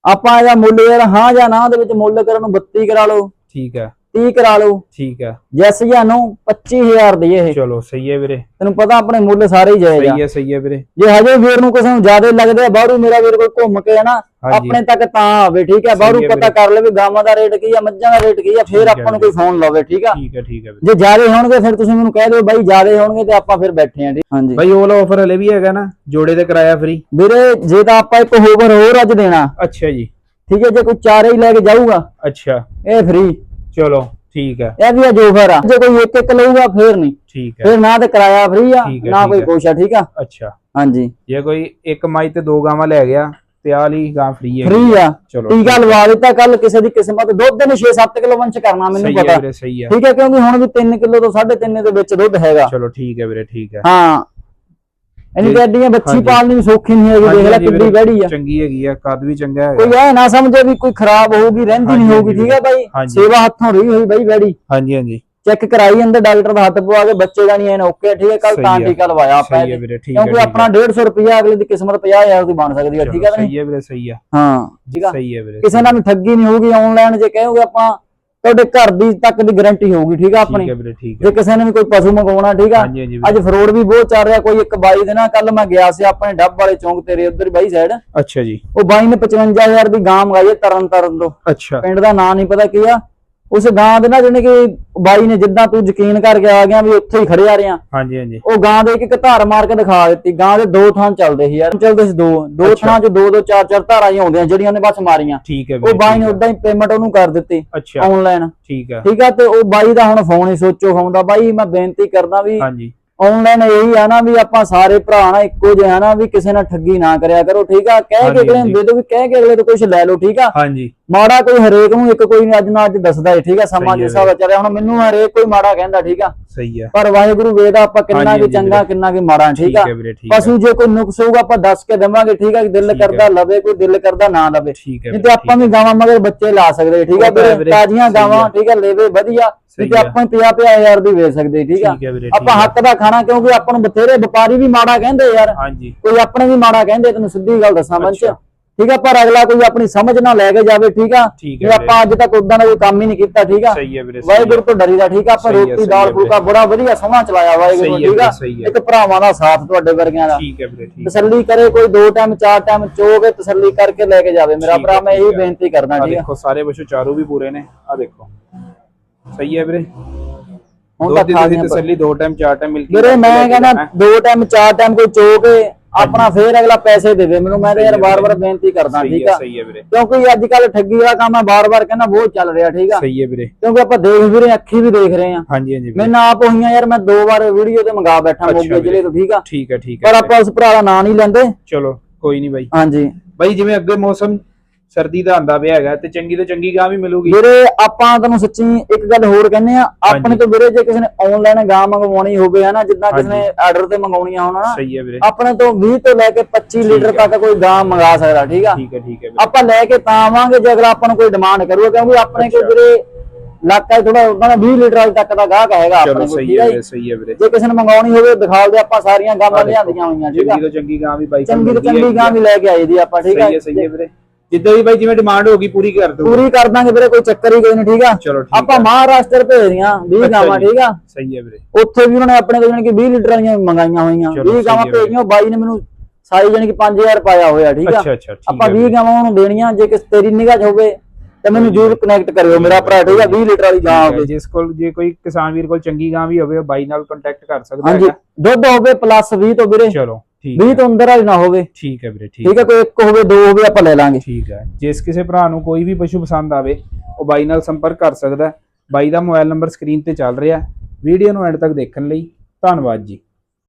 ਆਪਾਂ ਇਹਦਾ ਮੁੱਲ ਯਾਰ ਹਾਂ ਜਾਂ ਨਾ ਦੇ ਵਿੱਚ ਮੁੱਲ ਕਰਨ ਨੂੰ 32 ਕਰਾ ਲਓ। ਠੀਕ ਹੈ। 30 ਕਰਾ ਲਓ। ਠੀਕ ਹੈ ਜੈਸ ਜਾਂ ਨੂੰ 25000 ਦੀ ਇਹ। ਚਲੋ ਸਹੀ ਹੈ ਵੀਰੇ। ਤੈਨੂੰ ਪਤਾ ਆਪਣੇ ਮੁੱਲ ਸਾਰੇ ਹੀ ਆ ਸਹੀ ਹੈ ਸਹੀ ਹੈ ਵੀਰੇ। ਜੇ ਹਜੇ ਵੀਰ ਨੂੰ ਕਿਸੇ ਨੂੰ ਜ਼ਿਆਦਾ ਲੱਗਦਾ ਹੈ, ਬਾਹਰੋਂ ਮੇਰਾ ਵੀਰ ਕੋਈ ਘੁੰਮ ਕੇ ਨਾ ਆਪਣੇ ਤੱਕ ਤਾਂ ਆਵੇ ਠੀਕ ਹੈ? ਬਾਹਰੋਂ ਪਤਾ ਕਰ ਲਵੇ ਗਾਵਾਂ ਦਾ ਰੇਟ ਕੀ ਆ ਮੱਝਾਂ ਦਾ ਰੇਟ ਕੀ ਆ ਫਿਰ ਆਪਾਂ ਨੂੰ ਕੋਈ ਫੋਨ ਲਾਵੇ ਠੀਕ ਆ? ਠੀਕ ਹੈ ਠੀਕ ਹੈ ਜੇ ਜ਼ਿਆਦਾ ਹੋਣਗੇ ਫਿਰ ਤੁਸੀਂ ਮੈਨੂੰ ਕਹਿ ਦਿਓ ਬਾਈ ਜ਼ਿਆਦਾ ਹੋਣਗੇ ਤੇ ਆਪਾਂ ਫਿਰ ਬੈਠੇ ਆਂ ਠੀਕ? ਹਾਂਜੀ। ਬਈ ਉਹ ਆਫਰ ਹਲੇ ਵੀ ਹੈਗਾ ਨਾ ਜੋੜੇ ਤੇ ਕਿਰਾਇਆ ਫ੍ਰੀ ਵੀਰੇ ਜੇ ਤਾਂ ਆਪਾਂ ਇੱਕ ਹੋਵਰ ਹੋਰ ਅੱਜ ਦੇਣਾ। ਅੱਛਾ ਜੀ। ਠੀਕ ਹੈ ਜੇ ਕੋਈ ਚਾਰੇ ਹੀ ਲੈ ਕੇ ਜਾਊਗਾ ਅੱਛਾ। ਇਹ ਫ੍ਰੀ ਚਲੋ ਠੀਕ ਹੈ। ਇਹ ਵੀ ਅੱਜ ਆਫਰ ਆ। ਜੇ ਕੋਈ ਇੱਕ ਇੱਕ ਲਊਗਾ ਫਿਰ ਨਹੀਂ। ਠੀਕ ਹੈ। ਫਿਰ ਨਾ ਤੇ ਕਿਰਾਇਆ ਫ੍ਰੀ ਆ ਠੀਕ ਹੈ, ਨਾ ਠੀਕ ਕੋਈ ਹੈ। ਕੁਛ ਆ ਠੀਕ ਆ? ਅੱਛਾ। ਹਾਂਜੀ। ਜੇ ਕੋਈ ਇੱਕ ਮਾਈ ਤੇ ਦੋ ਗਾਵਾਂ ਲੈ ਗਿਆ ਤੇ ਆ ਲਈ ਗਾਂ ਫ੍ਰੀ ਹੈ ਫ੍ਰੀ ਆ। ਚਲੋ ਟੀਕਾ ਲਵਾ ਦਿੱਤਾ ਕੱਲ ਕਿਸੇ ਦੀ ਕਿਸਮਤ? ਦੁੱਧ ਨੇ 6-7 ਕਿਲੋ ਵੰਚ ਕਰਨਾ ਮੈਨੂੰ ਸਹੀ ਹੈ ਪਤਾ। ਵੀਰੇ ਸਹੀ ਹੈ। ਠੀਕ ਹੈ ਕਿਉਂਕਿ ਹੁਣ ਵੀ 3 ਕਿਲੋ ਤੋਂ 3.5 ਦੇ ਵਿੱਚ ਦੁੱਧ ਹੈਗਾ। ਚਲੋ ਠੀਕ ਹੈ ਵੀਰੇ ਠੀਕ ਹੈ। ਹਾਂ। ਇਹਨੀ ਤੇ- ਬੱਚੀ। ਪਾਲਣੀ ਸੌਖੀ ਨਹੀਂ ਹੈਗੀ ਦੇਖ ਲੈ ਕਿੱਡੀ ਵੀਰੇ, ਬੈੜੀ ਆ। ਚੰਗੀ ਹੈਗੀ ਆ ਕੱਦ ਵੀ ਚੰਗਾ ਹੈਗਾ। ਕੋਈ ਇਹ ਨਾ ਸਮਝੇ ਵੀ ਕੋਈ ਖਰਾਬ ਹੋਊਗੀ ਰਹਿੰਦੀ ਨਹੀਂ ਹੋਊਗੀ ਠੀਕ ਹੈ ਬਾਈ। ਸੇਵਾ ਹੱਥੋਂ ਰਹੀ ਹੋਈ ਬਾਈ ਬੈੜੀ ਹਾਂਜੀ ਹਾਂਜੀ। ਚੈੱਕ ਕਰਾਈ ਅੰਦਰ ਡਾਕਟਰ ਦਾ ਹੱਥ ਪਵਾ ਕੇ ਬੱਚੇ ਦਾ ਨਹੀਂ ਐਨ ਓਕੇ ਠੀਕ ਹੈ ਕੱਲ ਤਾਂ ਹੈ। ਟੀਕਾ ਲਵਾਇਆ ਆਪਾਂ ਸਹੀ ਹੈ ਇਹਦੇ। ਵੀਰੇ ਠੀਕ ਹੈ ਕਿਉਂਕਿ ਆਪਣਾ 150 ਰੁਪਿਆ ਅਗਲੇ ਦੀ ਕਿਸਮਤ 50000 ਦੀ ਬਣ ਸਕਦੀ ਹੈ ਠੀਕ ਹੈ ਸਹੀ ਹੈ ਵੀਰੇ ਸਹੀ ਹੈ ਹਾਂ ਠੀਕ ਆ? ਸਹੀ ਹੈ ਵੀਰੇ ਕਿਸੇ ਨਾਲ ਠੱਗੀ ਨਹੀਂ ਹੋਊਗੀ ਆਨਲਾਈਨ ਜੇ ਕਹੋਗੇ ਆਪਾਂ ਤੁਹਾਡੇ ਘਰ ਦੀ ਤੱਕ ਦੀ ਗਾਰੰਟੀ ਹੋਊਗੀ ਠੀਕ ਆ ਆਪਣੀ? ਠੀਕ ਹੈ ਵੀਰੇ ਠੀਕ ਜੇ ਕਿਸੇ ਨੇ ਵੀ ਕੋਈ ਪਸ਼ੂ ਮੰਗਵਾਉਣਾ ਠੀਕ ਆ? ਹਾਂਜੀ ਹਾਂਜੀ ਵੀਰੇ। ਅੱਜ ਫਰੋਡ ਵੀ ਬਹੁਤ ਚੱਲ ਰਿਹਾ ਕੋਈ ਇੱਕ ਬਾਈ ਦੇ ਨਾਲ ਕੱਲ ਮੈਂ ਗਿਆ ਸੀ ਆਪਣੇ ਡੱਬ ਵਾਲੇ ਚੌਂਕ ਤੇਰੇ ਉਧਰ ਬਾਈ ਸਾਈਡ ਅੱਛਾ ਜੀ। ਉਹ ਬਾਈ ਨੇ 55000 ਦੀ ਗਾਂ ਮੰਗਾਈ ਹੈ ਤਰਨ ਤਰਨ ਤੋਂ। ਅੱਛਾ। ਪਿੰਡ ਦਾ ਨਾਂ ਨਹੀਂ ਪਤਾ ਕੀ ਆ ਉਸ ਗਾਂ ਦੇ ਨਾ ਜਿਹਨੇ ਕਿ ਬਾਈ ਨੇ ਜਿੱਦਾਂ ਤੂੰ ਯਕੀਨ ਕਰਕੇ ਆ ਗਿਆ ਵੀ ਉੱਥੇ ਹੀ ਖੜਿਆ ਰਿਆਂ ਹਾਂਜੀ ਹਾਂਜੀ। ਉਹ ਗਾਂ ਦੇ ਇੱਕ ਧਾਰ ਮਾਰ ਕੇ ਦਿਖਾ ਦਿੱਤੀ। ਗਾਂ ਦੇ ਦੋ ਥਾਂ ਚੱਲਦੇ ਸੀ ਯਾਰ। ਚੱਲਦੇ ਸੀ ਦੋ। ਦੋ। ਥਾਂ 'ਚ ਦੋ ਦੋ ਚਾਰ ਚਾਰ ਧਾਰਾਂ ਹੀ ਆਉਂਦੀਆਂ ਜਿਹੜੀਆਂ ਉਹਨੇ ਬਸ ਮਾਰੀਆਂ। ਠੀਕ ਹੈ ਉਹ ਬਾਈ ਨੇ ਹੈ। ਉਦਾਂ ਹੀ ਪੇਮੈਂਟ ਉਹਨੂੰ ਕਰ ਦਿੱਤੀ ਆਨਲਾਈਨ ਠੀਕ ਹੈ। ਠੀਕ ਆ ਤੇ ਉਹ ਬਾਈ ਦਾ ਹੁਣ ਫੋਨ ਹੀ ਸੋਚੋ ਆਉਂਦਾ ਬਾਈ ਮੈਂ ਬੇਨਤੀ ਕਰਦਾ ਵੀ ਹਾਂਜੀ। ਆਨਲਾਈਨ ਇਹੀ ਆ ਨਾ ਵੀ ਆਪਾਂ ਸਾਰੇ ਭਰਾ ਨਾ ਇੱਕੋ ਜਿਹੇ ਆ ਨਾ ਵੀ ਕਿਸੇ ਨਾਲ ਠੱਗੀ ਨਾ ਕਰਿਆ ਕਰੋ ਠੀਕ ਆ? ਕਹਿ ਕੇ ਅਗਲੇ ਨੂੰ। ਦੇ ਦੋ ਵੀ ਕਹਿ ਕੇ ਅਗਲੇ ਤੋਂ ਕੁਝ ਲੈ ਲਓ ਠੀਕ ਆ? ਹਾਂਜੀ। ਮਾੜਾ ਕੋਈ ਹਰੇਕ ਨੂੰ ਇੱਕ ਕੋਈ ਅੱਜ ਨਾ ਅੱਜ ਦੱਸਦਾ ਹੈ ਠੀਕ ਆ? ਸਮਾਂ ਸਹੀ ਜਿਸ ਹੈ ਹਿਸਾਬ ਨਾਲ ਚੱਲਿਆ ਹੁਣ ਮੈਨੂੰ ਹਰੇਕ ਕੋਈ ਮਾੜਾ ਕਹਿੰਦਾ ਠੀਕ ਆ? ਸਹੀ ਹੈ ਪਰ ਵਾਹਿਗੁਰੂ ਵੇਦਾ ਆਪਾਂ ਕਿੰਨਾ ਕਿ ਚੰਗਾ। ਕਿੰਨਾ ਕਿ ਮਾੜਾ ਠੀਕ ਆ? ਪਸ਼ੂ ਜੇ ਕੋਈ ਨੁਕਸ ਹੋਊਗਾ ਆਪਾਂ ਦੱਸ ਕੇ ਦੇਵਾਂਗੇ ਠੀਕ ਆ? ਕਿ ਦਿਲ। ਕਰਦਾ ਲਵੇ ਕੋਈ ਦਿਲ ਕਰਦਾ ਨਾ ਲਵੇ। ਨਹੀਂ ਤੇ ਆਪਾਂ ਵੀ ਗਾਵਾਂ ਮਗਰ ਬੱਚੇ ਲਾ ਸਕਦੇ ਠੀਕ ਆ ਵੀਰੇ? ਤਾਜ਼ੀਆਂ ਸਹੀ ਗਾਵਾਂ ਆ। ਠੀਕ ਆ? ਲੈਵੇ ਵਧੀਆ। ਸਹੀ ਤੇ ਆ। ਆਪਾਂ 50 ਹਜ਼ਾਰ ਦੀ ਵੇਚ ਸਕਦੇ ਠੀਕ ਆ? ਆਪਾਂ। ਹੱਕ ਦਾ ਖਾਣਾ ਕਿਉਂਕਿ ਆਪਾਂ ਨੂੰ ਬਥੇਰੇ ਵਪਾਰੀ ਵੀ ਮਾੜਾ ਕਹਿੰਦੇ ਯਾਰ। ਹਾਂਜੀ। ਕੋਈ ਆਪਣੇ ਵੀ ਮਾੜਾ ਕਹਿੰਦੇ ਤੈਨੂੰ ਸਿੱਧੀ ਗੱਲ ਦੱਸਾਂ ਬੰਚ ਅੱਛਾ। ਠੀਕ ਆ ਪਰ ਅਗਲਾ ਕੋਈ ਆਪਣੀ ਸਮਝ ਨਾ ਲੈ ਕੇ ਜਾਵੇ ਠੀਕ ਆ? ਜੇ ਆਪਾਂ ਅੱਜ ਤੱਕ ਉਦਾਂ ਦਾ ਕੋਈ ਕੰਮ ਹੀ ਨਹੀਂ ਕੀਤਾ ਠੀਕ ਆ? ਵਾਹਿਗੁਰੂ ਤੋਂ ਡਰੀਦਾ ਠੀਕ ਆ? ਆਪਾਂ ਰੋਟੀ ਦਾਲ ਫੁਲਕਾ ਬੜਾ ਵਧੀਆ ਸੋਹਣਾ ਚਲਾਇਆ ਵਾਹਿਗੁਰੂ ਠੀਕ ਆ। ਇੱਕ ਭਰਾਵਾਂ ਦਾ ਸਾਥ ਤੁਹਾਡੇ ਵਰਗਿਆਂ ਦਾ। ਠੀਕ ਹੈ ਵੀਰੇ ਠੀਕ ਤਸੱਲੀ ਕਰੇ ਕੋਈ ਦੋ ਟਾਈਮ ਚਾਰ ਟਾਈਮ ਚੋ ਕੇ ਤਸੱਲੀ ਕਰਕੇ ਲੈ ਕੇ ਜਾਵੇ। ਮੇਰਾ ਭਰਾ ਮੈਂ ਇਹੀ। ਬੇਨਤੀ ਕਰਦਾ ਠੀਕ ਆ? ਦੇਖੋ ਸਾਰੇ ਪਸ਼ੂ ਚਾਰੂ ਵੀ ਪੂਰੇ ਨੇ। ਆ ਦੇਖੋ। ਸਹੀ ਹੈ ਵੀਰੇ। ਹੁਣ ਤਾਂ ਦੀ ਖਾ ਗਏ ਤਸੱਲੀ ਦੋ ਟਾਈਮ ਚਾਰ ਟਾਈਮ ਮਿਲ ਕੇ ਵੀਰੇ ਮੈਂ ਕਹਿੰਦਾ। ਦੋ ਟਾਈਮ ਚਾਰ ਟਾਈਮ ਕੋਈ ਚੋ ਕੇ ਆਪਣਾ ਫੇਰ ਅਗਲਾ ਪੈਸੇ ਦੇਵੇ। ਮੈਨੂੰ ਮੈਂ ਤਾਂ ਯਾਰ ਬਾਰ-ਬਾਰ। ਬੇਨਤੀ ਕਰਦਾ ਠੀਕ ਆ? ਕਿਉਂਕਿ ਅੱਜ ਕੱਲ ਠੱਗੀ ਵਾਲਾ ਕੰਮ ਆ ਬਾਰ-ਬਾਰ ਕਹਿੰਦਾ ਬਹੁਤ ਚੱਲ ਰਿਹਾ ਠੀਕ ਆ? ਸਹੀ ਹੈ ਵੀਰੇ। ਕਿਉਂਕਿ ਆਪਾਂ ਦੇਖ ਵੀ ਰਹੇ ਅੱਖੀ ਵੀ ਦੇਖ ਰਹੇ ਆ ਹਾਂਜੀ ਹਾਂਜੀ ਮੈਨੂੰ ਆਪ ਹੋਈਆਂ ਯਾਰ ਮੈਂ ਦੋ ਵਾਰ ਵੀਡੀਓ ਤੇ ਮੰਗਾ ਬੈਠਾ ਮੋਗੇ। ਜ਼ਿਲ੍ਹੇ ਤੋਂ ਠੀਕ ਆ? ਠੀਕ ਹੈ ਠੀਕ ਹੈ ਪਰ। ਆਪਾਂ ਉਸ ਭਰਾ ਦਾ ਨਾਂ ਨਹੀਂ ਲੈਂਦੇ। ਚਲੋ ਕੋਈ ਨਹੀਂ ਬਾਈ। ਹਾਂਜੀ। ਬਾਈ ਜਿਵੇਂ ਅੱਗੇ ਮੌਸਮ ਸਰਦੀ ਦਾ ਆਂਦਾ ਪਿਆ ਹੈਗਾ ਤੇ ਚੰਗੀ ਤੋਂ ਚੰਗੀ ਗਾਂ ਵੀ ਮਿਲੂਗੀ। ਵੀਰੇ ਆਪਾਂ ਤੁਹਾਨੂੰ ਸੱਚੀ ਇੱਕ ਗੱਲ ਹੋਰ ਕਹਿੰਦੇ ਆ ਆਪਣੇ। ਤੋਂ ਵੀਰੇ ਜੇ ਕਿਸੇ ਨੇ ਆਨਲਾਈਨ ਗਾਂ ਮੰਗਵਾਉਣੀ ਹੋਵੇ ਹਨਾ ਜਿੱਦਾਂ ਕਿਸੇ ਨੇ ਆਰਡਰ ਤੇ ਮੰਗਾਉਣੀਆਂ ਹੋਣ ਸਹੀ ਹੈ ਵੀਰੇ। ਆਪਣੇ ਤੋਂ 20 ਤੋਂ ਲੈ ਕੇ 25 ਲੀਟਰ ਤੱਕ ਕੋਈ ਗਾਂ ਮੰਗਾ ਸਕਦਾ ਠੀਕ ਆ? ਠੀਕ ਹੈ ਠੀਕ ਹੈ ਆਪਾਂ ਲੈ ਕੇ ਤਾਂ ਆਵਾਂਗੇ ਜੇ ਅਗਰ ਆਪਾਂ ਨੂੰ ਕੋਈ ਡਿਮਾਂਡ ਕਰੂਗਾ ਕਿਉਂਕਿ ਆਪਣੇ ਕੋਲ। ਵੀਰੇ ਇਲਾਕਾ ਥੋੜਾ ਉਹਨਾਂ ਦਾ 20 ਲੀਟਰ ਤੱਕ ਦਾ ਗਾਹਕ ਹੈਗਾ ਆਪਣੇ ਕੋਲ ਸਹੀ ਹੈ ਸਹੀ ਹੈ ਵੀਰੇ। ਜੇ ਕਿਸੇ ਨੇ ਮੰਗਾਉਣੀ ਹੋਵੇ ਦਿਖਾਲ ਦੇ ਆਪਾਂ ਸਾਰੀਆਂ ਗਾਵਾਂ ਲਿਆਂਦੀਆਂ ਹੋਈਆਂ ਠੀਕ ਆ? ਚੰਗੀ ਤੋਂ ਚੰਗੀ ਗਾਂ ਵੀ ਬਾਈ ਚੰਗੀ ਤੋਂ ਚੰਗੀ ਗਾਂ ਵੀ ਲੈ ਕੇ ਆਈ ਦੀ ਆਪਾਂ ਠੀਕ ਆ? ਸਹੀ ਹੈ ਸਹੀ ਹੈ ਵੀਰੇ। ਜਿੱਦਾਂ ਵੀ ਬਾਈ ਜਿਵੇਂ ਡਿਮਾਂਡ ਹੋਗੀ ਪੂਰੀ ਕਰ ਦੋ ਪੂਰੀ ਕਰ ਦਾਂਗੇ ਵੀਰੇ ਕੋਈ ਚੱਕਰ ਹੀ ਕੋਈ ਨਹੀਂ ਠੀਕ ਆ? ਚਲੋ ਠੀਕ ਆਪਾਂ ਮਹਾਰਾਸ਼ਟਰ ਭੇਜਦੀਆਂ 20 ਅੱਛਾ ਗਾਵਾਂ। ਠੀਕ ਆ? ਸਹੀ ਹੈ ਵੀਰੇ। ਉੱਥੇ ਵੀ ਉਹਨਾਂ ਨੇ ਆਪਣੇ ਕੋਲ ਕਿ 20 ਲੀਟਰ ਵਾਲੀਆਂ ਮੰਗਾਈਆਂ ਹੋਈਆਂ। ਚਲੋ 20 ਗਾਵਾਂ ਭੇਜੀਆਂ ਬਾਈ ਨੇ ਮੈਨੂੰ ਸਾਈ ਜਾਣੀ ਕਿ 5000 ਪਾਇਆ ਹੋਇਆ ਠੀਕ ਆ? ਆਪਾਂ ਹੈ 20 ਵੀਰੇ। ਗਾਵਾਂ ਉਹਨੂੰ ਦੇਣੀਆਂ ਜੇ ਕਿਸ ਤੇਰੀ ਨਿਗਾਹ 'ਚ ਹੋਵੇ। ਤੇ ਮੈਨੂੰ ਜ਼ਰੂਰ ਕਨੈਕਟ ਕਰਿਓ ਮੇਰਾ ਭਰਾ ਠੀਕ ਆ 20 ਲੀਟਰ ਵਾਲੀ ਗਾਂ ਹੋਵੇ। ਜਿਸ ਕੋਲ ਜੇ ਕੋਈ ਕਿਸਾਨ ਵੀਰ ਕੋਲ ਚੰਗੀ ਗਾਂ ਵੀ ਹੋਵੇ ਉਹ ਬਾਈ ਨਾਲ ਕੰਟੈਕਟ ਕਰ ਸਕਦਾ ਹਾਂਜੀ ਦੁੱਧ ਹੋਵੇ ਪਲੱਸ 20 ਤੋਂ ਵੀਰੇ। ਚਲੋ ਠੀਕ 20 ਹੈ। ਤੋਂ ਅੰਦਰ ਵਾਲੀ ਨਾ ਹੋਵੇ। ਠੀਕ ਹੈ ਵੀਰੇ ਠੀਕ ਹੈ ਕੋਈ ਇੱਕ ਹੋਵੇ ਦੋ ਹੋਵੇ ਆਪਾਂ ਲੈ ਲਾਂਗੇ। ਠੀਕ ਹੈ। ਜਿਸ ਕਿਸੇ ਭਰਾ ਨੂੰ ਕੋਈ ਵੀ ਪਸ਼ੂ ਪਸੰਦ ਆਵੇ ਉਹ ਬਾਈ ਨਾਲ ਸੰਪਰਕ ਕਰ ਸਕਦਾ ਹੈ। ਬਾਈ ਦਾ ਮੋਬਾਈਲ ਨੰਬਰ ਸਕਰੀਨ ਤੇ ਚੱਲ ਰਿਹਾ ਵੀਡੀਓ ਨੂੰ ਐਂਡ ਤੱਕ ਦੇਖਣ ਲਈ ਧੰਨਵਾਦ ਜੀ।